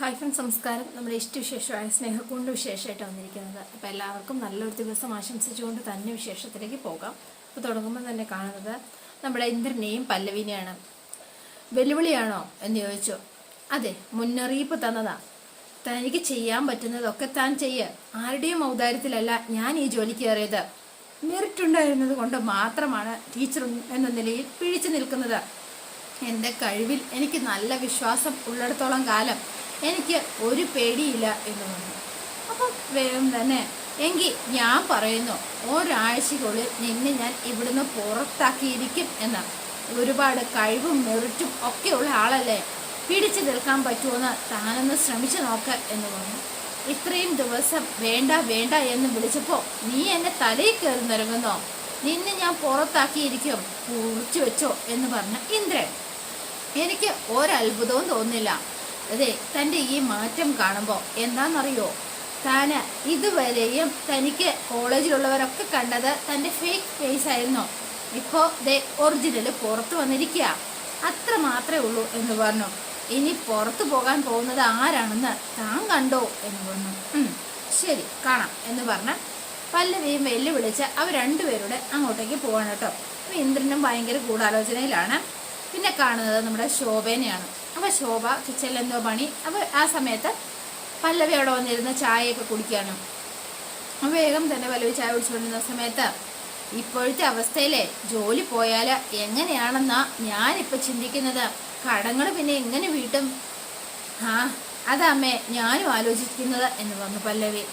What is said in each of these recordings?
Hi friends നമസ്കാരം നമ്മുടെ ഇഷ്ടവിശേഷമായ സ്നേഹക്കൊണ്ട് വിശേഷമായിട്ട് വന്നിരിക്കുന്നത്. അപ്പോൾ എല്ലാവർക്കും നല്ലൊരു ദിവസം ആശംസിച്ചുകൊണ്ട് തന്നെ വിശേഷത്തിലേക്ക് പോകാം. അപ്പോൾ തുടങ്ങുമ്പോൾ തന്നെ കാണുന്നത് നമ്മുടെ ഇന്ദ്രനെയും പല്ലവിനെയാണ്. വെല്ലുവിളിയാണോ എന്ന് ചോദിച്ചു. അതെ മുന്നറിയിപ്പ് തന്നതാ. തനിക്ക് ചെയ്യാൻ പറ്റുന്നതൊക്കെ താൻ ചെയ്യ്. ആരുടെയും ഔദാര്യത്തിലല്ല ഞാൻ ഈ ജോലിക്ക് കയറിയത്. മെറിറ്റ് ഉണ്ടായിരുന്നത് കൊണ്ട് മാത്രമാണ് ടീച്ചർ എന്ന നിലയിൽ പിഴിച്ചു നിൽക്കുന്നത്. എന്റെ കഴിവിൽ എനിക്ക് നല്ല വിശ്വാസം ഉള്ളിടത്തോളം കാലം എനിക്ക് ഒരു പേടിയില്ല എന്ന് പറഞ്ഞു. അപ്പം വേഗം തന്നെ എങ്കിൽ ഞാൻ പറയുന്നു ഒരാഴ്ചക്കുള്ളിൽ നിന്നെ ഞാൻ ഇവിടുന്ന് പുറത്താക്കിയിരിക്കും എന്നാണ് ഒരുപാട് കഴിവും മെറിറ്റും ഒക്കെയുള്ള ആളല്ലേ? പിടിച്ചു നിൽക്കാൻ പറ്റുമെന്ന് താനൊന്ന് ശ്രമിച്ചു നോക്ക് എന്ന് പറഞ്ഞു. ഇത്രയും ദിവസം വേണ്ട വേണ്ട എന്ന് വിളിച്ചപ്പോൾ നീ എന്നെ തലയിൽ കയറി നിന്നെ ഞാൻ പുറത്താക്കിയിരിക്കും കുറിച്ചു വെച്ചോ എന്ന് പറഞ്ഞ ഇന്ദ്രൻ. എനിക്ക് ഒരത്ഭുതവും തോന്നില്ല അതെ തന്റെ ഈ മാറ്റം കാണുമ്പോൾ എന്താണെന്നറിയോ താൻ ഇതുവരെയും തനിക്ക് കോളേജിലുള്ളവരൊക്കെ കണ്ടത് തന്റെ ഫേക്ക് ഫേസ് ആയിരുന്നു. ഇപ്പോൾ ദേ ഒറിജിനൽ പുറത്തു വന്നിരിക്കുക അത്ര മാത്രമേ ഉള്ളൂ എന്ന് പറഞ്ഞു. ഇനി പുറത്തു പോകാൻ പോകുന്നത് ആരാണെന്ന് താൻ കണ്ടോ എന്ന് പറഞ്ഞു. ശരി കാണാം എന്ന് പറഞ്ഞ പല്ലവിയും വെല്ലുവിളിച്ച് അവർ രണ്ടുപേരുടെ അങ്ങോട്ടേക്ക് പോകണം കേട്ടോ. അപ്പം ഇന്ദ്രനും ഭയങ്കര ഗൂഢാലോചനയിലാണ്. പിന്നെ കാണുന്നത് നമ്മുടെ ശോഭേനെയാണ്. അപ്പൊ ശോഭ കിച്ചണിൽ എന്തോ പണി. അപ്പോൾ ആ സമയത്ത് പല്ലവി അവിടെ വന്നിരുന്ന ചായയൊക്കെ കുടിക്കാനും അവ വേഗം തന്നെ പല്ലവി ചായ കുടിച്ചുകൊണ്ടിരുന്ന സമയത്ത് ഇപ്പോഴത്തെ അവസ്ഥയിലെ ജോലി പോയാൽ എങ്ങനെയാണെന്നാ ഞാനിപ്പോൾ ചിന്തിക്കുന്നത്. കടങ്ങൾ പിന്നെ എങ്ങനെ വീട്ടും? ആ അതമ്മേ ഞാനും ആലോചിക്കുന്നത് എന്ന് പറഞ്ഞു പല്ലവി.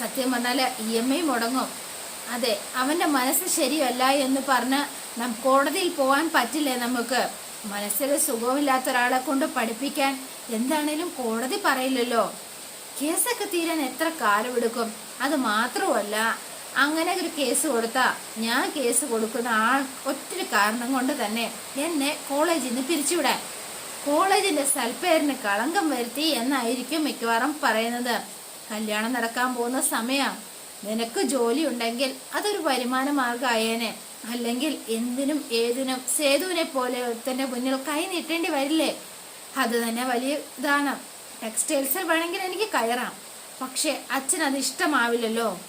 സത്യം പറഞ്ഞാൽ ഇ എം ഐ മുടങ്ങും. അതെ അവന്റെ മനസ്സ് ശരിയല്ല എന്ന് പറഞ്ഞ് നം കോടതിയിൽ പോകാൻ പറ്റില്ലേ നമുക്ക്? മനസ്സിൽ സുഖമില്ലാത്ത ഒരാളെ കൊണ്ട് പഠിപ്പിക്കാൻ എന്താണേലും കോടതി പറയില്ലല്ലോ. കേസൊക്കെ തീരാൻ എത്ര കാലമെടുക്കും? അത് മാത്രമല്ല അങ്ങനെ ഒരു കേസ് കൊടുത്താ ഞാൻ കേസ് കൊടുക്കുന്ന ആ ഒത്തിരി കാരണം കൊണ്ട് തന്നെ എന്നെ കോളേജിൽ നിന്ന് പിരിച്ചുവിടാൻ. കോളേജിന്റെ സൽപ്പേരിന് കളങ്കം വരുത്തി എന്നായിരിക്കും മിക്കവാറും പറയുന്നത്. കല്യാണം നടക്കാൻ പോകുന്ന സമയം നിനക്ക് ജോലി ഉണ്ടെങ്കിൽ അതൊരു വരുമാന മാർഗമായേനെ അല്ലെങ്കിൽ എന്തിനും ഏതിനും സേതുവിനെ പോലെ തന്നെ മുന്നിൽ കൈ നീട്ടേണ്ടി വരില്ലേ? അത് തന്നെ വലിയ ഇതാണ്. ടെക്സ്റ്റൈൽസിൽ വേണമെങ്കിൽ എനിക്ക് കയറാം. പക്ഷെ അച്ഛൻ അത് ഇഷ്ടമാവില്ലല്ലോ.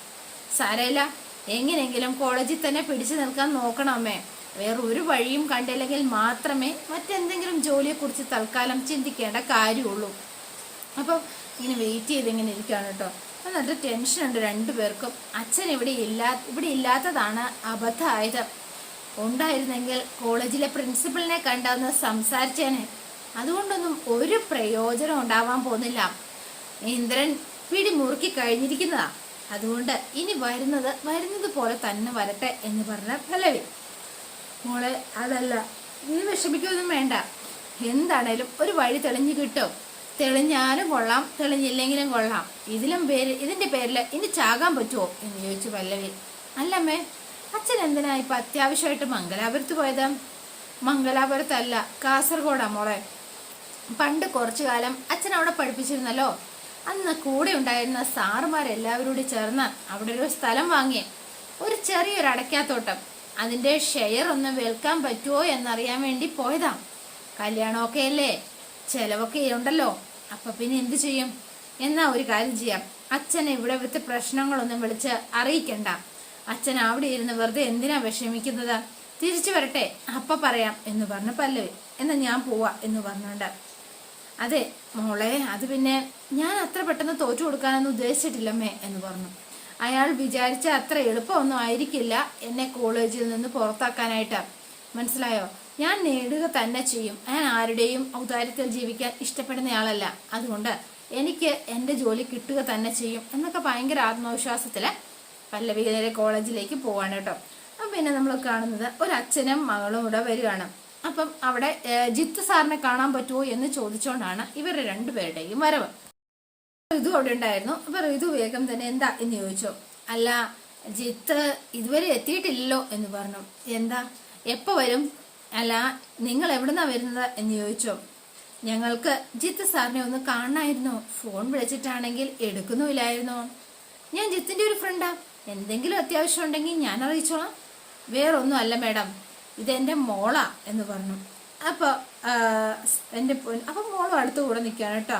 സാരയില്ല എങ്ങനെയെങ്കിലും കോളേജിൽ തന്നെ പിടിച്ചു നിൽക്കാൻ നോക്കണമേ വേറെ ഒരു വഴിയും കണ്ടില്ലെങ്കിൽ മാത്രമേ മറ്റെന്തെങ്കിലും ജോലിയെക്കുറിച്ച് തൽക്കാലം ചിന്തിക്കേണ്ട കാര്യമുള്ളൂ. അപ്പം ഇങ്ങനെ വെയിറ്റ് ചെയ്ത് ഇങ്ങനെ ഇരിക്കുകയാണ് കേട്ടോ. അപ്പം നല്ല ടെൻഷനുണ്ട് രണ്ടുപേർക്കും? അച്ഛൻ ഇവിടെ ഇല്ലാ ഇവിടെ ഇല്ലാത്തതാണ് അബദ്ധമായത്. ഉണ്ടായിരുന്നെങ്കിൽ കോളേജിലെ പ്രിൻസിപ്പലിനെ കണ്ടൊന്ന് സംസാരിച്ചേനെ. അതുകൊണ്ടൊന്നും ഒരു പ്രയോജനം ഉണ്ടാവാൻ പോകുന്നില്ല. ഇന്ദ്രൻ പിടി മുറുക്കി കഴിഞ്ഞിരിക്കുന്നതാ. അതുകൊണ്ട് ഇനി വരുന്നത് വരുന്നത് പോലെ തന്നെ വരട്ടെ എന്ന് പറഞ്ഞ പല്ലവി. മോളെ അതല്ല നീ വിഷമിക്കൊന്നും വേണ്ട. എന്താണേലും ഒരു വഴി തെളിഞ്ഞു കിട്ടും. തെളിഞ്ഞാലും കൊള്ളാം തെളിഞ്ഞില്ലെങ്കിലും കൊള്ളാം. ഇതിലും പേര് ഇതിന്റെ പേരിൽ ഇനി ചാകാൻ പറ്റുമോ എന്ന് ചോദിച്ചു പല്ലവി. അല്ലമ്മേ അച്ഛൻ എന്തിനാ ഇപ്പം അത്യാവശ്യമായിട്ട് മംഗലാപുരത്ത് പോയത്? മംഗലാപുരത്തല്ല കാസർഗോഡാ മോളെ. പണ്ട് കുറച്ചു കാലം അച്ഛൻ അവിടെ പഠിപ്പിച്ചിരുന്നല്ലോ. അന്ന് കൂടെ ഉണ്ടായിരുന്ന സാറുമാരെല്ലാവരും ചേർന്ന് അവിടെ ഒരു സ്ഥലം വാങ്ങി. ഒരു ചെറിയൊരു അടയ്ക്കാത്തോട്ടം. അതിന്റെ ഷെയർ ഒന്ന് വിൽക്കാൻ പറ്റുമോ എന്നറിയാൻ വേണ്ടി പോയതാ. കല്യാണമൊക്കെ അല്ലേ? ചെലവൊക്കെ ഉണ്ടല്ലോ. അപ്പൊ പിന്നെ എന്ത് ചെയ്യും? എന്നാ ഒരു കാര്യം ചെയ്യാം. അച്ഛനെ ഇവിടെ ഇവിടുത്തെ പ്രശ്നങ്ങളൊന്നും വിളിച്ച് അറിയിക്കണ്ട. അച്ഛൻ അവിടെ ഇരുന്ന് വെറുതെ എന്തിനാ വിഷമിക്കുന്നത്? തിരിച്ചു വരട്ടെ. അപ്പ പറയാം എന്ന് പറഞ്ഞ പല്ലവി. എന്നാ ഞാൻ പോവാ എന്ന് പറഞ്ഞുകൊണ്ട്. അതെ മോളെ അത് പിന്നെ ഞാൻ അത്ര പെട്ടെന്ന് തോറ്റു കൊടുക്കാനൊന്നും ഉദ്ദേശിച്ചിട്ടില്ലമ്മേ എന്ന് പറഞ്ഞു. അയാൾ വിചാരിച്ച അത്ര എളുപ്പമൊന്നും ആയിരിക്കില്ല എന്നെ കോളേജിൽ നിന്ന് പുറത്താക്കാനായിട്ട്. മനസ്സിലായോ? ഞാൻ നേടുക തന്നെ ചെയ്യും. ഞാൻ ആരുടെയും ഔദാര്യത്തിൽ ജീവിക്കാൻ ഇഷ്ടപ്പെടുന്നയാളല്ല. അതുകൊണ്ട് എനിക്ക് എന്റെ ജോലി കിട്ടുക തന്നെ ചെയ്യും എന്നൊക്കെ ഭയങ്കര ആത്മവിശ്വാസത്തിൽ പല്ലവി നേരെ കോളേജിലേക്ക് പോവാണ് കേട്ടോ. അപ്പം പിന്നെ നമ്മൾ കാണുന്നത് ഒരു അച്ഛനും മകളും കൂടെ വരികയാണ്. അപ്പം അവിടെ ജിത്ത് സാറിനെ കാണാൻ പറ്റുമോ എന്ന് ചോദിച്ചുകൊണ്ടാണ് ഇവരുടെ രണ്ടുപേരുടെയും വരവ്. ഋതു അവിടെ ഉണ്ടായിരുന്നു. അപ്പം ഋതു വേഗം തന്നെ എന്താ എന്ന് ചോദിച്ചു. അല്ല ജിത്ത് ഇതുവരെ എത്തിയിട്ടില്ലല്ലോ എന്ന് പറഞ്ഞു. എന്താ? എപ്പോ വരും? അല്ല നിങ്ങൾ എവിടുന്നാ വരുന്നത് എന്ന് ചോദിച്ചു? ഞങ്ങൾക്ക് ജിത്ത് സാറിനെ ഒന്ന് കാണണമായിരുന്നു. ഫോൺ വിളിച്ചിട്ടാണെങ്കിൽ എടുക്കുന്നുമില്ലായിരുന്നു. ഞാൻ ജിത്തിന്റെ ഒരു ഫ്രണ്ടാ. എന്തെങ്കിലും അത്യാവശ്യം ഉണ്ടെങ്കിൽ ഞാൻ അറിയിച്ചോളാം. വേറൊന്നും അല്ല മാഡം. ഇതെന്റെ മോളാ എന്ന് പറഞ്ഞു. അപ്പൊ എന്റെ അപ്പൊ മോളും അടുത്ത് കൂടെ നിൽക്കുകയാണ് കേട്ടോ.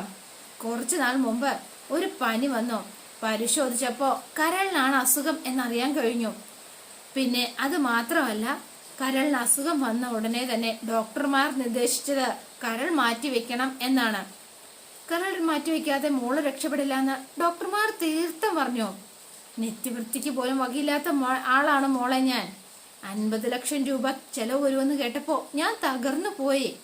കുറച്ചു നാൾ മുമ്പ് ഒരു പനി വന്നു. പരിശോധിച്ചപ്പോ കരളിനാണ് അസുഖം എന്നറിയാൻ കഴിഞ്ഞു. പിന്നെ അത് മാത്രമല്ല കരളിന് അസുഖം വന്ന ഉടനെ തന്നെ ഡോക്ടർമാർ നിർദ്ദേശിച്ചത് കരൾ മാറ്റി വെക്കണം എന്നാണ്. കരൾ മാറ്റി വെക്കാതെ മോൾ രക്ഷപ്പെടില്ല എന്ന് ഡോക്ടർമാർ തീർത്ഥം പറഞ്ഞു. നിത്യവൃത്തിക്ക് പോലും വകയില്ലാത്ത ആളാണ് മോളെ ഞാൻ. അൻപത് ലക്ഷം രൂപ ചെലവ് വരുമെന്ന് കേട്ടപ്പോ ഞാൻ തകർന്നു പോയി.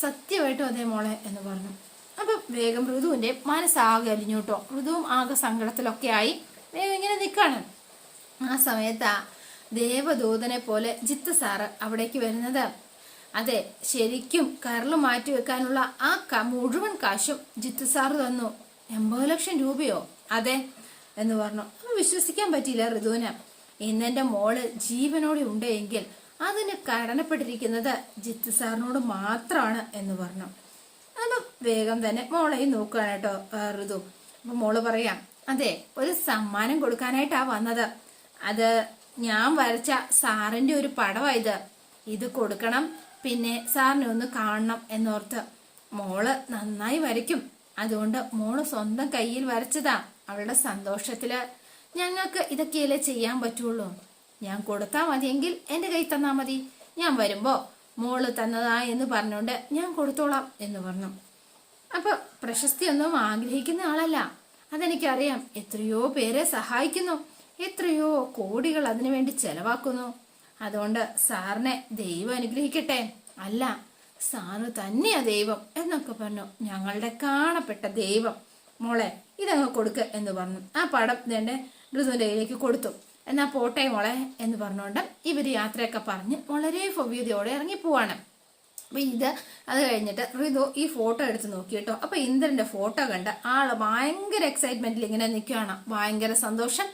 സത്യമായിട്ടും അതേ മോളെ എന്ന് പറഞ്ഞു. അപ്പൊ വേഗം ഋതുവിന്റെ മനസ്സാകെ അലിഞ്ഞു കേട്ടോ. ഋതുവും ആകെ സങ്കടത്തിലൊക്കെ ആയി. വേഗം ഇങ്ങനെ നിൽക്കാണ് ആ സമയത്താ ദേവദൂതനെ പോലെ ജിത്ത് സാറ് അവിടേക്ക് വരുന്നത്. അതെ ശരിക്കും കരൾ മാറ്റി വെക്കാനുള്ള ആ മുഴുവൻ കാശും ജിത്ത് സാറ് തന്നു. എൺപത് ലക്ഷം രൂപയോ? അതെ എന്ന് പറഞ്ഞു. വിശ്വസിക്കാൻ പറ്റിയില്ല ഋതുവിന്. ഇന്നെന്റെ മോൾ ജീവനോടെ ഉണ്ടെങ്കിൽ അതിന് കടനപ്പെട്ടിരിക്കുന്നത് ജിത്ത് സാറിനോട് മാത്രമാണ് എന്ന് പറഞ്ഞു. അപ്പം വേഗം തന്നെ മോളെയും നോക്കുകയാണ് കേട്ടോ ഋതു. അപ്പൊ മോൾ പറയാം അതെ ഒരു സമ്മാനം കൊടുക്കാനായിട്ടാ വന്നത്. അത് ഞാൻ വരച്ച സാറിന്റെ ഒരു പടമായത് ഇത്. കൊടുക്കണം പിന്നെ സാറിനെ ഒന്ന് കാണണം എന്നോർത്ത്. മോൾ നന്നായി വരയ്ക്കും. അതുകൊണ്ട് മോൾ സ്വന്തം കയ്യിൽ വരച്ചതാ അവളുടെ സന്തോഷത്തിൽ. ഞങ്ങൾക്ക് ഇതൊക്കെയല്ലേ ചെയ്യാൻ പറ്റുള്ളൂ. ഞാൻ കൊടുത്താ മതിയെങ്കിൽ എന്റെ കൈ തന്നാ മതി. ഞാൻ വരുമ്പോ മോൾ തന്നതാ എന്ന് പറഞ്ഞുകൊണ്ട് ഞാൻ കൊടുത്തോളാം എന്ന് പറഞ്ഞു. അപ്പൊ പ്രശസ്തിയൊന്നും ആഗ്രഹിക്കുന്ന ആളല്ല. അതെനിക്കറിയാം എത്രയോ പേരെ സഹായിക്കുന്നു. എത്രയോ കോടികൾ അതിനു വേണ്ടി ചെലവാക്കുന്നു. അതുകൊണ്ട് സാറിനെ ദൈവം അനുഗ്രഹിക്കട്ടെ. അല്ല സാറ് തന്നെയാ ദൈവം എന്നൊക്കെ പറഞ്ഞു ഞങ്ങളുടെ കാണപ്പെട്ട ദൈവം. മോളെ ഇതങ്ങ് കൊടുക്ക് എന്ന് പറഞ്ഞു. ആ പടം തന്നെ ഋതുവിന്റെ കയ്യിലേക്ക് കൊടുത്തു. എന്നാ പോട്ടെ മോളെ എന്ന് പറഞ്ഞുകൊണ്ട് ഇവർ യാത്രയൊക്കെ പറഞ്ഞ് വളരെ ഭവ്യതയോടെ ഇറങ്ങി പോവാണ് അപ്പൊ ഇത് അത് കഴിഞ്ഞിട്ട് ഋതു ഈ ഫോട്ടോ എടുത്ത് നോക്കി കേട്ടോ അപ്പൊ ഇന്ദ്രന്റെ ഫോട്ടോ കണ്ട് ആൾ ഭയങ്കര എക്സൈറ്റ്മെന്റിൽ ഇങ്ങനെ നിൽക്കുകയാണ് ഭയങ്കര സന്തോഷം.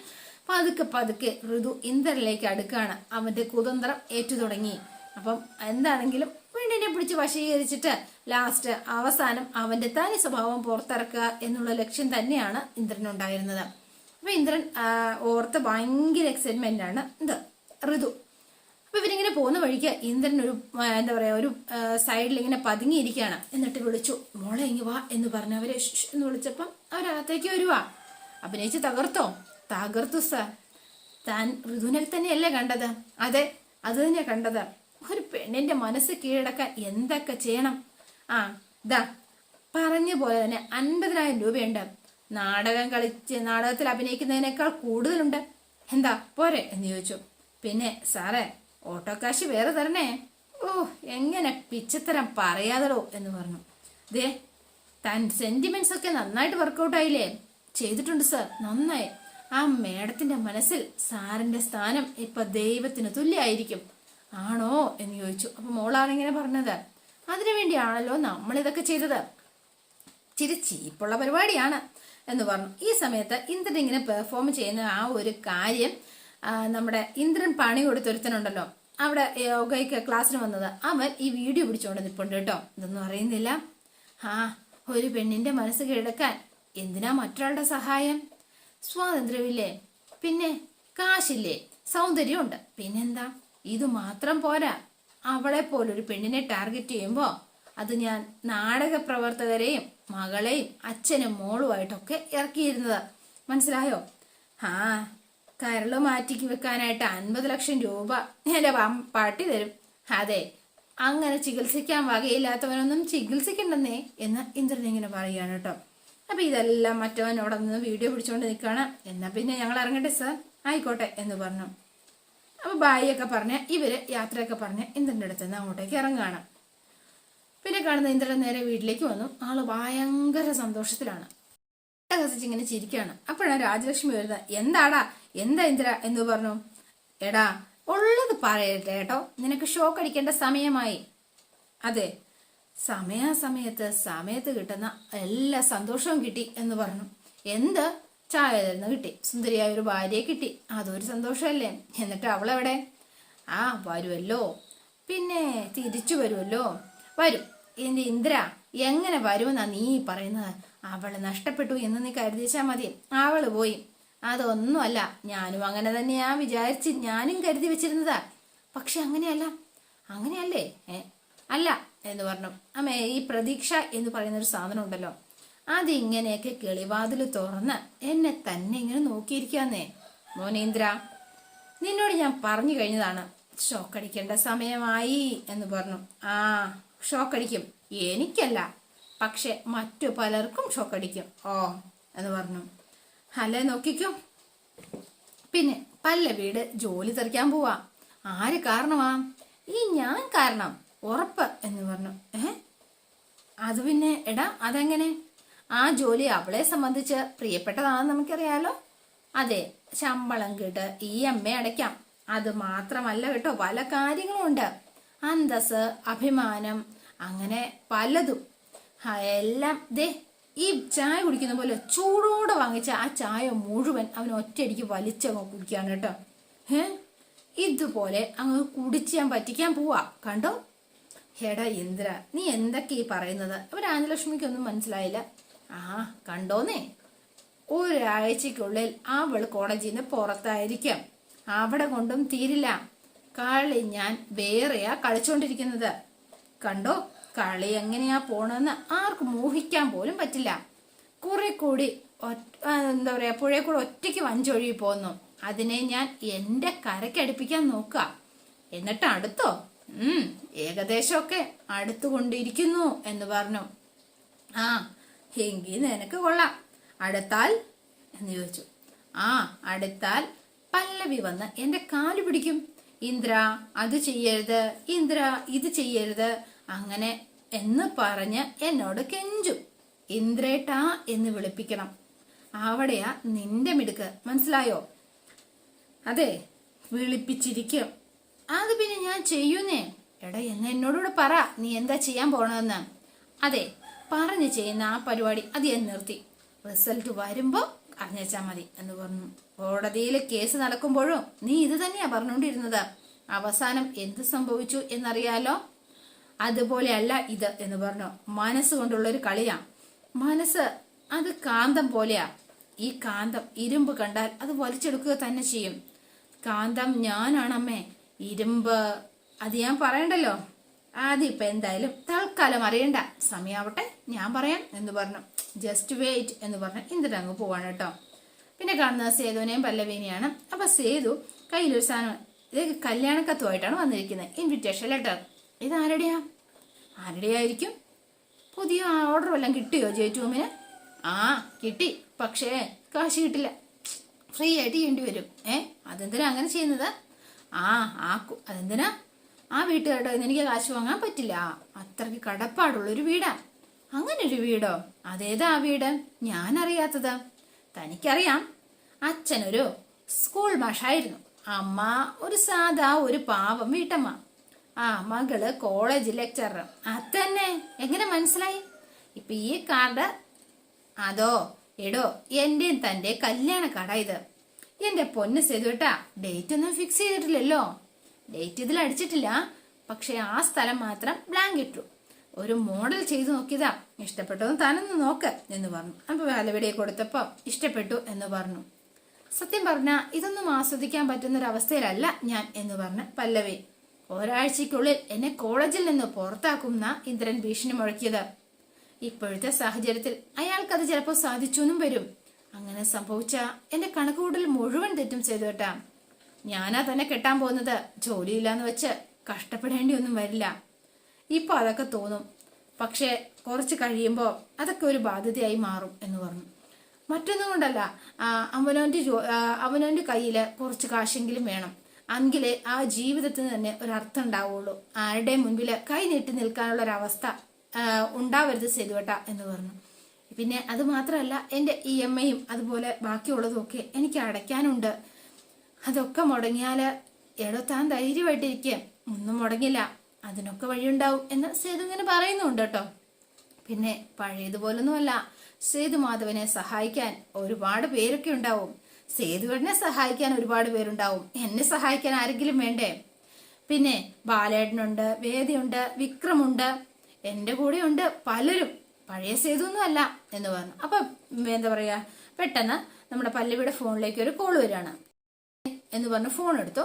പതുക്കെ പതുക്കെ ഋതു ഇന്ദ്രനിലേക്ക് അടുക്കുകയാണ്. അവന്റെ കുതന്ത്രം ഏറ്റു തുടങ്ങി അപ്പം എന്താണെങ്കിലും വീണ്ടിനെ പിടിച്ച് വശീകരിച്ചിട്ട് ലാസ്റ്റ് അവസാനം അവന്റെ തനി സ്വഭാവം പുറത്തിറക്കുക എന്നുള്ള ലക്ഷ്യം തന്നെയാണ് ഇന്ദ്രനുണ്ടായിരുന്നത്. അപ്പൊ ഇന്ദ്രൻ ഓർത്ത് ഭയങ്കര എക്സൈറ്റ്മെന്റ് ആണ് ഇത്. ഋതു. അപ്പൊ ഇവരിങ്ങനെ പോകുന്ന വഴിക്ക് ഇന്ദ്രൻ ഒരു എന്താ പറയാ ഒരു സൈഡിൽ ഇങ്ങനെ പതുങ്ങിയിരിക്കുകയാണ്. എന്നിട്ട് വിളിച്ചു മോളെ ഇങ്ങ് വാ എന്ന് പറഞ്ഞ് അവരെ എന്ന് വിളിച്ചപ്പം അവരകത്തേക്ക് വരുവാ. അഭിനയിച്ച് തകർത്തോ? തകർത്തു സർ താൻ ഋതുവിനെ തന്നെയല്ലേ കണ്ടത്? അതെ അത് തന്നെ കണ്ടത്. ഒരു പെണ്ണിന്റെ മനസ്സ് കീഴടക്കാൻ എന്തൊക്കെ ചെയ്യണം? ആ ദാ പറഞ്ഞു പോലെ തന്നെ അൻപതിനായിരം രൂപയുണ്ട്. നാടകം കളിച്ച് നാടകത്തിൽ അഭിനയിക്കുന്നതിനേക്കാൾ കൂടുതലുണ്ട്. എന്താ പോരെ എന്ന് ചോദിച്ചു. പിന്നെ സാറേ ഓട്ടോ കാശ് വേറെ തരണേ? ഓ എങ്ങനെ പിച്ചത്തരം പറയാതടോ എന്ന് പറഞ്ഞു. ദേ താൻ സെന്റിമെന്റ്സ് ഒക്കെ നന്നായിട്ട് വർക്കൗട്ട് ആയില്ലേ? ചെയ്തിട്ടുണ്ട് സർ നന്നായി. ആ മേഡത്തിന്റെ മനസ്സിൽ സാറിന്റെ സ്ഥാനം ഇപ്പൊ ദൈവത്തിന് തുല്യായിരിക്കും. ആണോ എന്ന് ചോദിച്ചു. അപ്പൊ മോളാണ് ഇങ്ങനെ പറഞ്ഞത്. അതിനു വേണ്ടിയാണല്ലോ നമ്മൾ ഇതൊക്കെ ചെയ്തത്. ഇച്ചിരി ചീപ്പുള്ള പരിപാടിയാണ് എന്ന് പറഞ്ഞു. ഈ സമയത്ത് ഇന്ദ്രൻ ഇങ്ങനെ പെർഫോം ചെയ്യുന്ന ആ ഒരു കാര്യം നമ്മുടെ ഇന്ദ്രൻ പണി കൊടുത്തൊരുത്തനുണ്ടല്ലോ അവിടെ യോഗയ്ക്ക് ക്ലാസ്സിന് വന്നത്. അവൻ ഈ വീഡിയോ പിടിച്ചുകൊണ്ട് നിൽപ്പുണ്ട് കേട്ടോ. ഇതൊന്നും അറിയുന്നില്ല. ആ ഒരു പെണ്ണിന്റെ മനസ്സ് കിടക്കാൻ എന്തിനാ മറ്റൊരാളുടെ സഹായം? സ്വാതന്ത്ര്യമില്ലേ? പിന്നെ കാശില്ലേ? സൗന്ദര്യമുണ്ട്. പിന്നെന്താ? ഇത് മാത്രം പോരാ. അവളെ പോലൊരു പെണ്ണിനെ ടാർഗറ്റ് ചെയ്യുമ്പോ അത് ഞാൻ നാടക പ്രവർത്തകരെയും മകളെയും അച്ഛനും മോളുമായിട്ടൊക്കെ ഇറക്കിയിരുന്നത്. മനസ്സിലായോ? ആ കരൾ മാറ്റിക്ക് വെക്കാനായിട്ട് അൻപത് ലക്ഷം രൂപ എന്റെ പാട്ടി തരും. അതെ അങ്ങനെ ചികിത്സിക്കാൻ വകയില്ലാത്തവനൊന്നും ചികിത്സിക്കണ്ടെന്നേ എന്ന് ഇന്ദ്രൻ ഇങ്ങനെ പറയുകയാണ് കേട്ടോ. അപ്പൊ ഇതെല്ലാം മറ്റവൻ അവിടെ നിന്ന് വീഡിയോ പിടിച്ചുകൊണ്ട് നിൽക്കുകയാണ് എന്നാ പിന്നെ ഞങ്ങൾ ഇറങ്ങട്ടെ സാർ ആയിക്കോട്ടെ എന്ന് പറഞ്ഞു. അപ്പൊ ഭാര്യയൊക്കെ പറഞ്ഞ് ഇവർ യാത്രയൊക്കെ പറഞ്ഞ് ഇന്ദ്രന്റെ അടുത്ത് നിന്ന് അങ്ങോട്ടേക്ക് ഇറങ്ങുകയാണ്. പിന്നെ കാണുന്ന ഇന്ദ്രൻ നേരെ വീട്ടിലേക്ക് വന്നു. ആൾ ഭയങ്കര സന്തോഷത്തിലാണ്. ഹസിച്ച് ഇങ്ങനെ ചിരിക്കുകയാണ്. അപ്പോഴാണ് രാജലക്ഷ്മി വരുന്നത്. എന്താടാ? എന്താ ഇന്ദ്ര? എന്ന് പറഞ്ഞു. എടാ ഉള്ളത് പറയട്ടെ കേട്ടോ. നിനക്ക് ഷോക്ക് അടിക്കേണ്ട സമയമായി. അതെ സമയാസമയത്ത് സമയത്ത് കിട്ടുന്ന എല്ലാ സന്തോഷവും കിട്ടി എന്ന് പറഞ്ഞു. എന്ത്? ചായ തരുന്ന കിട്ടി. സുന്ദരിയായ ഒരു ഭാര്യയെ കിട്ടി. അതൊരു സന്തോഷമല്ലേ? എന്നിട്ട് അവളെവിടെ? ആ വരുമല്ലോ പിന്നെ തിരിച്ചു വരുമല്ലോ വരും. എന്റെ ഇന്ദ്ര എങ്ങനെ വരുമെന്നാ നീ പറയുന്നത്? അവൾ നഷ്ടപ്പെട്ടു എന്ന് നീ കരുതിച്ചാ മതി. അവൾ പോയി. അതൊന്നുമല്ല. ഞാനും അങ്ങനെ തന്നെയാ വിചാരിച്ച് ഞാനും കരുതി വെച്ചിരുന്നതാ. പക്ഷെ അങ്ങനെയല്ല. അങ്ങനെയല്ലേ? അല്ല. എന്ന് പറഞ്ഞു. അമ്മേ ഈ പ്രതീക്ഷ എന്ന് പറയുന്ന ഒരു സാധനം ഉണ്ടല്ലോ. അതിങ്ങനെയൊക്കെ കിളിവാതിൽ തുറന്ന് എന്നെ തന്നെ ഇങ്ങനെ നോക്കിയിരിക്കാന്നേ മോനീന്ദ്ര നിന്നോട് ഞാൻ പറഞ്ഞു കഴിഞ്ഞതാണ്. ഷോക്ക് ഷോക്കടിക്കേണ്ട സമയമായി എന്ന് പറഞ്ഞു. ആ ഷോക്ക് അടിക്കും. എനിക്കല്ല. പക്ഷെ മറ്റു പലർക്കും ഷോക്ക് അടിക്കും. ഓ എന്ന് പറഞ്ഞു. അല്ലേ നോക്കിക്കോ. പിന്നെ പല്ലവിയുടെ ജോലി തെറിക്കാൻ പോവാ. ആര് കാരണമാ? ഈ ഞാൻ കാരണം. ഉറപ്പ് എന്ന് പറഞ്ഞു. ഏ അത് പിന്നെ എടാ അതെങ്ങനെ? ആ ജോലി അവളെ സംബന്ധിച്ച് പ്രിയപ്പെട്ടതാണെന്ന് നമുക്കറിയാലോ. അതെ ശമ്പളം കിട്ട് ഈ അമ്മ അടയ്ക്കാം. അത് മാത്രമല്ല കേട്ടോ പല കാര്യങ്ങളും ഉണ്ട്. അന്തസ് അഭിമാനം അങ്ങനെ പലതും. എല്ലാം ദേ ഈ ചായ കുടിക്കുന്ന പോലെ ചൂടോടെ വാങ്ങിച്ച ആ ചായ മുഴുവൻ അവൻ ഒറ്റയടിക്ക് വലിച്ചങ്ങ് കുടിക്കാണ് കേട്ടോ. ഏ ഇതുപോലെ അങ്ങ് കുടിച്ചാൻ പറ്റിക്കാൻ പോവാ. കണ്ടോ? ഹേടാ ഇന്ദ്ര നീ എന്തൊക്കെ ഈ പറയുന്നത്? രാജലക്ഷ്മിക്ക് ഒന്നും മനസ്സിലായില്ല. ആ കണ്ടോന്നേ? ഒരാഴ്ചക്കുള്ളിൽ അവൾ കോളേജിൽ നിന്ന് പുറത്തായിരിക്കും. അവിടെ കൊണ്ടും തീരില്ല. കളി ഞാൻ വേറെയാ കളിച്ചോണ്ടിരിക്കുന്നത്. കണ്ടോ? കളി എങ്ങനെയാ പോണെന്ന് ആർക്കും മോഹിക്കാൻ പോലും പറ്റില്ല. കുറെ കൂടി എന്താ പറയാ പുഴയെ കൂടെ ഒറ്റയ്ക്ക് വഞ്ചൊഴുകി പോന്നു. അതിനെ ഞാൻ എന്റെ കരക്കടുപ്പിക്കാൻ നോക്കുക എന്നിട്ട് അടുത്തോ? ഉം ഏകദേശമൊക്കെ അടുത്തുകൊണ്ടിരിക്കുന്നു എന്ന് പറഞ്ഞു. ആ എങ്കിൽ നിനക്ക് കൊള്ളാം. അടുത്താൽ എന്ന് ചോദിച്ചു. ആ അടുത്താൽ പല്ലവി വന്ന് എന്റെ കാൽ പിടിക്കും. ഇന്ദ്ര അത് ചെയ്യരുത്. ഇന്ദ്ര ഇത് ചെയ്യരുത്. അങ്ങനെ എന്ന് പറഞ്ഞ് എന്നോട് കെഞ്ചു. ഇന്ദ്രേട്ടാ എന്ന് വിളിപ്പിക്കണം. അവിടെയാ നിന്റെ മിടുക്ക്. മനസ്സിലായോ? അതെ വിളിപ്പിച്ചിരിക്കും. അത് പിന്നെ ഞാൻ ചെയ്യുന്നേ. എടാ എന്ന് എന്നോടുകൂടെ പറ നീ എന്താ ചെയ്യാൻ പോണെന്ന് അതെ പറഞ്ഞു ചെയ്യുന്ന ആ പരിപാടി അത് ഞാൻ നിർത്തി. റിസൾട്ട് വരുമ്പോ അറിഞ്ഞാ മതി എന്ന് പറഞ്ഞു. കോടതിയിൽ കേസ് നടക്കുമ്പോഴും നീ ഇത് തന്നെയാ പറഞ്ഞുകൊണ്ടിരുന്നത് അവസാനം എന്ത് സംഭവിച്ചു എന്നറിയാലോ? അതുപോലെയല്ല ഇത് എന്ന് പറഞ്ഞു. മനസ്സുകൊണ്ടുള്ള ഒരു കളിയാ. മനസ്സ് അത് കാന്തം പോലെയാ. ഈ കാന്തം ഇരുമ്പ് കണ്ടാൽ അത് വലിച്ചെടുക്കുക തന്നെ ചെയ്യും. കാന്തം ഞാനാണമ്മേ. ഇരുമ്പ് അത് ഞാൻ പറയണ്ടല്ലോ. ആദ്യം ഇപ്പൊ എന്തായാലും തൽക്കാലം അറിയണ്ട. സമയാവട്ടെ ഞാൻ പറയാം എന്ന് പറഞ്ഞു. ജസ്റ്റ് വെയിറ്റ് എന്ന് പറഞ്ഞ്. ഇന്ദ്രൻ അങ്ങ് പോവാണ് കേട്ടോ. പിന്നെ കാണുന്നത് സേതുവിനെയും പല്ലവീനെയാണ്. അപ്പൊ സേതു കയ്യിലൊരു സാധനം ഇത് കല്യാണക്കത്തുമായിട്ടാണ് വന്നിരിക്കുന്നത്. ഇൻവിറ്റേഷൻ ലെറ്റർ ഇത് ആരുടെയാ? ആരുടെയായിരിക്കും? പുതിയ ഓർഡർ വല്ലതും കിട്ടിയോ ജയിറ്റൂമിന് ആ കിട്ടി. പക്ഷേ കാശ് കിട്ടില്ല. ഫ്രീ ആയിട്ട് ചെയ്യേണ്ടി വരും. ഏ അതെന്തിനാ അങ്ങനെ ചെയ്യുന്നത്? ആ ആ അതെന്തിനാ? ആ വീട്ടുകാരുടെ എനിക്ക് കാശ് വാങ്ങാൻ പറ്റില്ല. അത്രയ്ക്ക് കടപ്പാടുള്ള ഒരു വീടാ. അങ്ങനെ ഒരു വീടോ? അതേതാ ആ വീട്? ഞാൻ അറിയാത്തത് തനിക്കറിയാം. അച്ഛനൊരു സ്കൂൾ മാഷായിരുന്നു. അമ്മ ഒരു സാധാ ഒരു പാവം വീട്ടമ്മ. ആ മകൾ കോളേജ് ലെക്ചറർ അതന്നെ. എങ്ങനെ മനസ്സിലായി? ഇപ്പൊ ഈ കാർഡ് അതോ എടോ എന്റെയും തന്റെ കല്യാണ കാർഡാ ഇത്. എന്റെ പൊന്ന് സേതു കേട്ടാ ഡേറ്റ് ഒന്നും ഫിക്സ് ചെയ്തിട്ടില്ലല്ലോ. ഡേറ്റ് ഇതിൽ അടിച്ചിട്ടില്ല. പക്ഷെ ആ സ്ഥലം മാത്രം ബ്ലാങ്ക് ഇട്ടു. ഒരു മോഡൽ ചെയ്തു നോക്കിയതാ. ഇഷ്ടപ്പെട്ടതും താനൊന്ന് നോക്ക് എന്ന് പറഞ്ഞു. അപ്പൊ വിലവിടിയെ കൊടുത്തപ്പോ ഇഷ്ടപ്പെട്ടു എന്ന് പറഞ്ഞു. സത്യം പറഞ്ഞ ഇതൊന്നും ആസ്വദിക്കാൻ പറ്റുന്ന ഒരു അവസ്ഥയിലല്ല ഞാൻ എന്ന് പറഞ്ഞ പല്ലവി. ഒരാഴ്ചക്കുള്ളിൽ എന്നെ കോളേജിൽ നിന്ന് പുറത്താക്കുന്ന ഇന്ദ്രൻ ഭീഷണി മുഴക്കിയത്. ഇപ്പോഴത്തെ സാഹചര്യത്തിൽ അയാൾക്കത് ചിലപ്പോൾ സാധിച്ചെന്നും വരും. അങ്ങനെ സംഭവിച്ച എന്റെ കണക്കുകൂടൽ മുഴുവൻ തെറ്റും ചെയ്തു കേട്ടാ. ഞാനാ തന്നെ കെട്ടാൻ പോകുന്നത്. ജോലിയില്ലാന്ന് വെച്ച് കഷ്ടപ്പെടേണ്ടി ഒന്നും വരില്ല. ഇപ്പൊ അതൊക്കെ തോന്നും. പക്ഷെ കുറച്ച് കഴിയുമ്പോൾ അതൊക്കെ ഒരു ബാധ്യതയായി മാറും എന്ന് പറഞ്ഞു. മറ്റൊന്നും കൊണ്ടല്ല. അവനോന്റെ അവനവന്റെ ജോ- ആ, കയ്യിൽ കുറച്ച് കാശെങ്കിലും വേണം. അങ്കിലേ ആ ജീവിതത്തിന് തന്നെ ഒരു അർത്ഥം ഉണ്ടാവുള്ളൂ. ആരുടെ മുൻപിൽ കൈ നീട്ടി നിൽക്കാനുള്ള ഒരു അവസ്ഥ ഉണ്ടാവരുത് സെതുവട്ട എന്ന് പറഞ്ഞു. പിന്നെ അത് മാത്രമല്ല എന്റെ ഇ എം ഐയും അതുപോലെ ബാക്കിയുള്ളതുമൊക്കെ എനിക്ക് അടയ്ക്കാനുണ്ട്. അതൊക്കെ മുടങ്ങിയാൽ എടോ താൻ ധൈര്യമായിട്ടിരിക്കുക ഒന്നും മുടങ്ങില്ല. അതിനൊക്കെ വഴിയുണ്ടാവും എന്ന് സേതു ഇങ്ങനെ പറയുന്നുണ്ട് കേട്ടോ. പിന്നെ പഴയതുപോലൊന്നുമല്ല. സേതു മാധവനെ സഹായിക്കാൻ ഒരുപാട് പേരൊക്കെ ഉണ്ടാവും. സേതുവേട്ടനെ സഹായിക്കാൻ ഒരുപാട് പേരുണ്ടാവും. എന്നെ സഹായിക്കാൻ ആരെങ്കിലും വേണ്ടേ? പിന്നെ ബാലേട്ടനുണ്ട് വേദിയുണ്ട് വിക്രമുണ്ട് എന്റെ കൂടെയുണ്ട് പലരും. പഴയ സേതുവൊന്നും അല്ല എന്ന് പറഞ്ഞു. അപ്പൊ എന്താ പറയാ? പെട്ടെന്ന് നമ്മുടെ പല്ലവിയുടെ ഫോണിലേക്ക് ഒരു കോൾ വരികയാണ്. എന്ന് പറഞ്ഞു ഫോൺ എടുത്തു.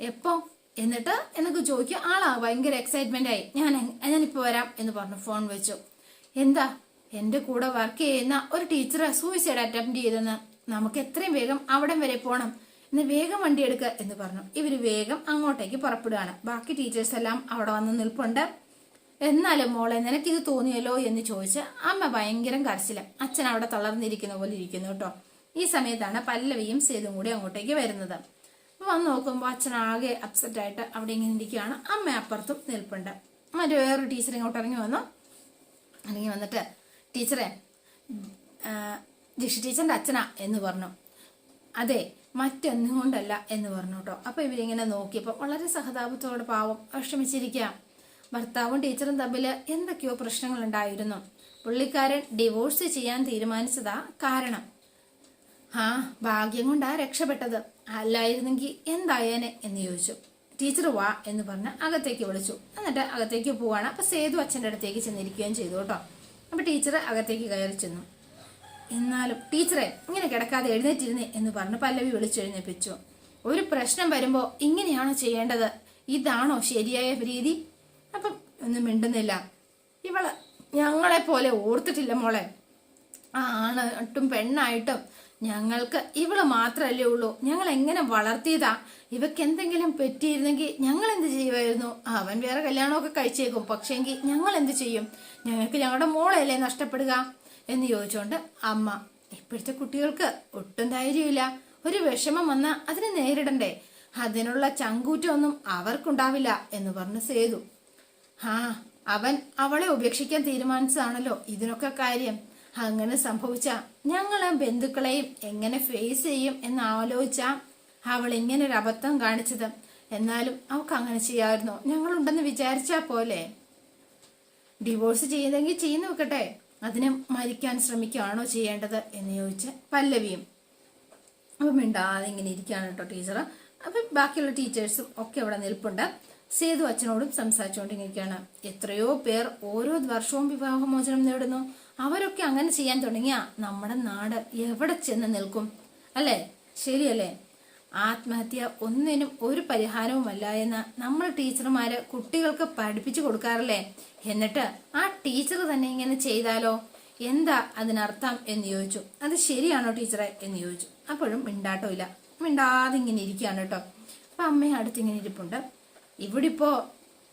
എപ്പോ? എന്നിട്ട് എന്നൊക്കെ ചോദിക്കും. ആളാ ഭയങ്കര എക്സൈറ്റ്മെന്റ് ആയി. ഞാൻ ഞാനിപ്പോ വരാം എന്ന് പറഞ്ഞു ഫോൺ വെച്ചു. എന്താ? എന്റെ കൂടെ വർക്ക് ചെയ്യുന്ന ഒരു ടീച്ചർ സൂയിസൈഡ് അറ്റംപ്റ്റ് ചെയ്തെന്ന്. നമുക്ക് എത്രയും വേഗം അവിടം വരെ പോകണം ഇന്ന് വേഗം വണ്ടി എടുക്കുക എന്ന് പറഞ്ഞു. ഇവർ വേഗം അങ്ങോട്ടേക്ക് പുറപ്പെടുകയാണ്. ബാക്കി ടീച്ചേഴ്സ് എല്ലാം അവിടെ വന്ന് നിൽപ്പുണ്ട്. എന്നാലും മോളെ നിനക്കിത് തോന്നിയല്ലോ എന്ന് ചോദിച്ച് അമ്മ ഭയങ്കരം കരച്ചില. അച്ഛൻ അവിടെ തളർന്നിരിക്കുന്ന പോലെ ഇരിക്കുന്നു കേട്ടോ. ഈ സമയത്താണ് പല്ലവിയും സേതും കൂടി അങ്ങോട്ടേക്ക് വരുന്നത്. വന്ന് നോക്കുമ്പോൾ അച്ഛൻ ആകെ അപ്സെറ്റ് ആയിട്ട് അവിടെ ഇങ്ങനെ ഇരിക്കുകയാണ്. അമ്മ അപ്പുറത്തും നിൽപ്പുണ്ട്. മറ്റു വേറൊരു ടീച്ചർ ഇങ്ങോട്ട് ഇറങ്ങി വന്നു. ഇറങ്ങി വന്നിട്ട് ടീച്ചറെ ജിഷ് ടീച്ചറിന്റെ അച്ഛനാ എന്ന് പറഞ്ഞു. അതെ മറ്റൊന്നും കൊണ്ടല്ല എന്ന് പറഞ്ഞു കേട്ടോ. അപ്പൊ ഇവരിങ്ങനെ നോക്കിയപ്പോൾ വളരെ സഹതാപത്തോടെ പാവം വിഷമിച്ചിരിക്കാം ഭർത്താവും ടീച്ചറും തമ്മിൽ എന്തൊക്കെയോ പ്രശ്നങ്ങൾ ഉണ്ടായിരുന്നു പുള്ളിക്കാരൻ ഡിവോഴ്സ് ചെയ്യാൻ തീരുമാനിച്ചതാ കാരണം. ആ ഭാഗ്യം കൊണ്ടാ രക്ഷപ്പെട്ടത്. അല്ലായിരുന്നെങ്കിൽ എന്തായേനെ എന്ന് ചോദിച്ചു. ടീച്ചർ വാ എന്ന് പറഞ്ഞ് അകത്തേക്ക് വിളിച്ചു. എന്നിട്ട് അകത്തേക്ക് പോവാണ്. അപ്പൊ സേതു അച്ഛന്റെ അടുത്തേക്ക് ചെന്നിരിക്കുകയും ചെയ്തു കേട്ടോ. അപ്പൊ ടീച്ചർ അകത്തേക്ക് കയറി ചെന്നു. എന്നാലും ടീച്ചറെ ഇങ്ങനെ കിടക്കാതെ എഴുന്നേറ്റിരുന്നേ എന്ന് പറഞ്ഞ് പല്ലവി വിളിച്ചു എഴുന്നേപ്പിച്ചു ഒരു പ്രശ്നം വരുമ്പോ ഇങ്ങനെയാണോ ചെയ്യേണ്ടത്? ഇതാണോ ശരിയായ രീതി? അപ്പം ഒന്നും മിണ്ടുന്നില്ല. ഇവൾ ഞങ്ങളെ പോലെ ഓർത്തിട്ടില്ല മോളെ. ആണായിട്ടും പെണ്ണായിട്ടും ഞങ്ങൾക്ക് ഇവൾ മാത്രല്ലേ ഉള്ളൂ. ഞങ്ങൾ എങ്ങനെ വളർത്തിയതാ? ഇവക്ക് എന്തെങ്കിലും പറ്റിയിരുന്നെങ്കിൽ ഞങ്ങൾ എന്ത് ചെയ്യുമായിരുന്നു? അവൻ വേറെ കല്യാണമൊക്കെ കഴിച്ചേക്കും. പക്ഷേങ്കിൽ ഞങ്ങൾ എന്ത് ചെയ്യും? ഞങ്ങൾക്ക് ഞങ്ങളുടെ മോളെയല്ലേ നഷ്ടപ്പെടുക? എന്ന് ചോദിച്ചുകൊണ്ട് അമ്മ ഇപ്പോഴത്തെ കുട്ടികൾക്ക് ഒട്ടും ധൈര്യമില്ല. ഒരു വിഷമം വന്നാൽ അതിനെ നേരിടണ്ടേ? അതിനുള്ള ചങ്കൂറ്റമൊന്നും അവർക്കുണ്ടാവില്ല എന്ന് പറഞ്ഞ് സേതു. ആ അവൻ അവളെ ഉപേക്ഷിക്കാൻ തീരുമാനിച്ചതാണല്ലോ ഇതിനൊക്കെ കാര്യം. അങ്ങനെ സംഭവിച്ച ഞങ്ങൾ ആ ബന്ധുക്കളെയും എങ്ങനെ ഫേസ് ചെയ്യും എന്ന് ആലോചിച്ച അവൾ ഇങ്ങനെ ഒരു അബദ്ധം കാണിച്ചത്. എന്നാലും അവൾക്ക് അങ്ങനെ ചെയ്യാമായിരുന്നു. ഞങ്ങളുണ്ടെന്ന് വിചാരിച്ചാ പോലെ. ഡിവോഴ്സ് ചെയ്യുന്നെങ്കിൽ ചെയ്യുന്നു വെക്കട്ടെ. അതിനെ മരിക്കാൻ ശ്രമിക്കുകയാണോ ചെയ്യേണ്ടത് എന്ന് ചോദിച്ച് പല്ലവിയും. അപ്പം മിണ്ടാതെ ഇങ്ങനെ ഇരിക്കുകയാണ് കേട്ടോ ടീച്ചർ അപ്പം ബാക്കിയുള്ള ടീച്ചേഴ്സും ഒക്കെ അവിടെ നിൽപ്പുണ്ട്. സേതു അച്ഛനോടും സംസാരിച്ചുകൊണ്ടിരിക്കുകയാണ്. എത്രയോ പേർ ഓരോ വർഷവും വിവാഹമോചനം നേടുന്നു. അവരൊക്കെ അങ്ങനെ ചെയ്യാൻ തുടങ്ങിയ നമ്മുടെ നാട് എവിടെ ചെന്ന് നിൽക്കും? അല്ലേ? ശരിയല്ലേ? ആത്മഹത്യ ഒന്നിനും ഒരു പരിഹാരവുമല്ല എന്ന് നമ്മൾ ടീച്ചർമാര് കുട്ടികൾക്ക് പഠിപ്പിച്ചു കൊടുക്കാറില്ലേ? എന്നിട്ട് ആ ടീച്ചർ തന്നെ ഇങ്ങനെ ചെയ്താലോ? എന്താ അതിനർത്ഥം എന്ന് ചോദിച്ചു. അത് ശരിയാണോ ടീച്ചറെ എന്ന് ചോദിച്ചു. അപ്പോഴും മിണ്ടാട്ടോ ഇല്ല മിണ്ടാതെ ഇങ്ങനെ ഇരിക്കുകയാണ് കേട്ടോ. അപ്പൊ അമ്മയെ അടുത്ത് ഇങ്ങനെ ഇരിപ്പുണ്ട്. ഇവിടെ ഇപ്പോ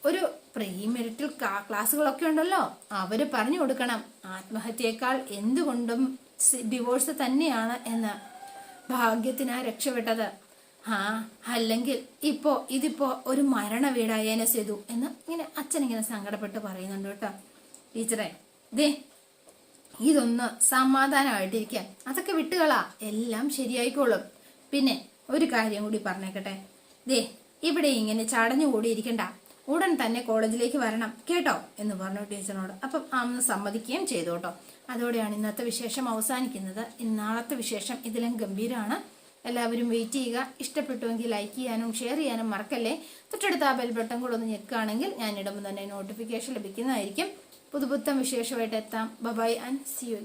ഒരു പ്രീ മെറിറ്റിൽ ക്ലാസ്സുകളൊക്കെ ഉണ്ടല്ലോ. അവർ പറഞ്ഞു കൊടുക്കണം ആത്മഹത്യയേക്കാൾ എന്തുകൊണ്ടും ഡിവോഴ്സ് തന്നെയാണ് എന്ന്. ഭാഗ്യത്തിനാ രക്ഷപ്പെട്ടത്. ആ അല്ലെങ്കിൽ ഇപ്പോ ഇതിപ്പോ ഒരു മരണ വീടായേനെ ചെയ്തു എന്ന് ഇങ്ങനെ അച്ഛൻ ഇങ്ങനെ സങ്കടപ്പെട്ട് പറയുന്നുണ്ട് കേട്ടോ. ടീച്ചറെ ദേ ഇതൊന്ന് സമാധാനമായിട്ടിരിക്കാൻ. അതൊക്കെ വിട്ടുകളാ. എല്ലാം ശരിയായിക്കോളും. പിന്നെ ഒരു കാര്യം കൂടി പറഞ്ഞേക്കട്ടെ. ദേ ഇവിടെ ഇങ്ങനെ ചടഞ്ഞു കൂടിയിരിക്കണ്ട. ഉടൻ തന്നെ കോളേജിലേക്ക് വരണം കേട്ടോ? എന്ന് പറഞ്ഞു ടീച്ചറിനോട്. അപ്പം അന്ന് സമ്മതിക്കുകയും ചെയ്തു കേട്ടോ. അതോടെയാണ് ഇന്നത്തെ വിശേഷം അവസാനിക്കുന്നത്. ഇന്നാളത്തെ വിശേഷം ഇതിലും ഗംഭീരമാണ് എല്ലാവരും വെയിറ്റ് ചെയ്യുക. ഇഷ്ടപ്പെട്ടുവെങ്കിൽ ലൈക്ക് ചെയ്യാനും ഷെയർ ചെയ്യാനും മറക്കല്ലേ? തൊട്ടടുത്ത ആ ബെൽ ബട്ടൺ കൂടെ ഒന്ന് ഞെക്കുകയാണെങ്കിൽ ഞാൻ ഇടുമ്പോൾ തന്നെ നോട്ടിഫിക്കേഷൻ ലഭിക്കുന്നതായിരിക്കും. പുതുപുത്തം വിശേഷമായിട്ട് എത്താം. Bye-bye and C U